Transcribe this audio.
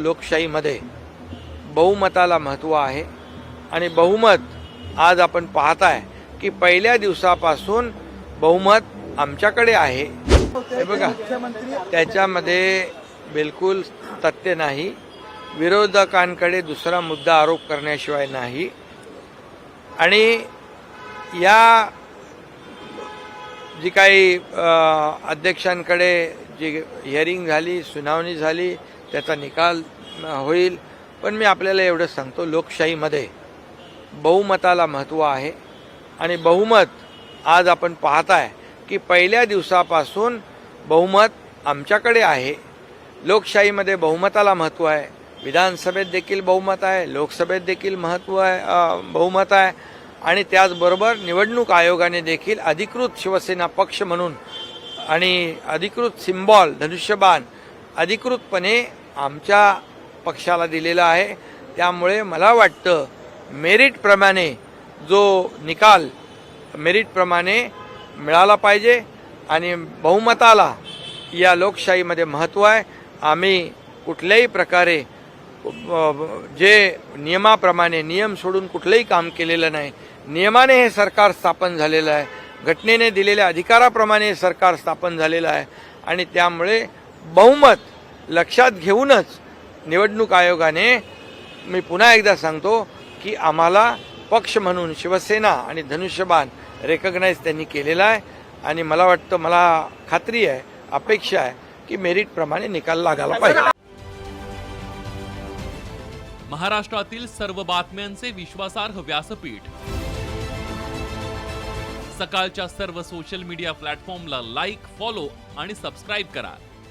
लोकशाहीमध्ये बहुमताला महत्त्व आहे आणि बहुमत आज आपण पाहताय की पहिल्या दिवसापासून बहुमत आमच्याकडे आहे. हे बघा त्याच्यामध्ये बिलकुल तथ्य नाही. विरोधकांकडे दुसरा मुद्दा आरोप करण्याशिवाय नाही. आणि या जी काही अध्यक्षांकडे जी हिअरिंग झाली सुनावणी झाली त्याचा निकाल होईल. पण मी आपल्याला एवढं सांगतो लोकशाहीमध्ये बहुमताला महत्त्व आहे. आणि बहुमत आज आपण पाहताय की पहिल्या दिवसापासून बहुमत आमच्याकडे आहे. लोकशाहीमध्ये बहुमताला महत्त्व आहे. विधानसभेत देखील बहुमत आहे. लोकसभेत देखील महत्त्व आहे बहुमत आहे. आणि त्याचबरोबर निवडणूक आयोगाने देखील अधिकृत शिवसेना पक्ष म्हणून आणि अधिकृत सिम्बॉल धनुष्यबाण अधिकृतपणे आमच्या पक्षाला दिलेला आहे. त्यामुळे मला वाटतं मेरिटप्रमाणे जो निकाल मेरिटप्रमाणे मिळाला पाहिजे आणि बहुमताला या लोकशाहीमध्ये महत्त्व आहे. आम्ही कुठल्याही प्रकारे जे नियमाप्रमाणे नियम सोडून कुठलंही काम केलेलं नाही. नियमाने हे सरकार स्थापन झालेलं आहे. घटनेने दिलेल्या अधिकाराप्रमाणे हे सरकार स्थापन झालेलं आहे. आणि त्यामुळे बहुमत लक्षात घेऊनच निवडणूक आयोगाने मी पुन्हा एकदा सांगतो की आम्हाला पक्ष म्हणून शिवसेना आणि धनुष्यबाण रेकग्नाईज त्यांनी केलेला आहे. आणि मला वाटतं मला खात्री आहे अपेक्षा आहे की मेरिटप्रमाणे निकाल लागायला पाहिजे. महाराष्ट्रातील सर्व बातम्यांचे विश्वासार्ह व्यासपीठ. सकाळच्या सर्व सोशल मीडिया प्लॅटफॉर्मला लाईक फॉलो आणि सबस्क्राईब करा.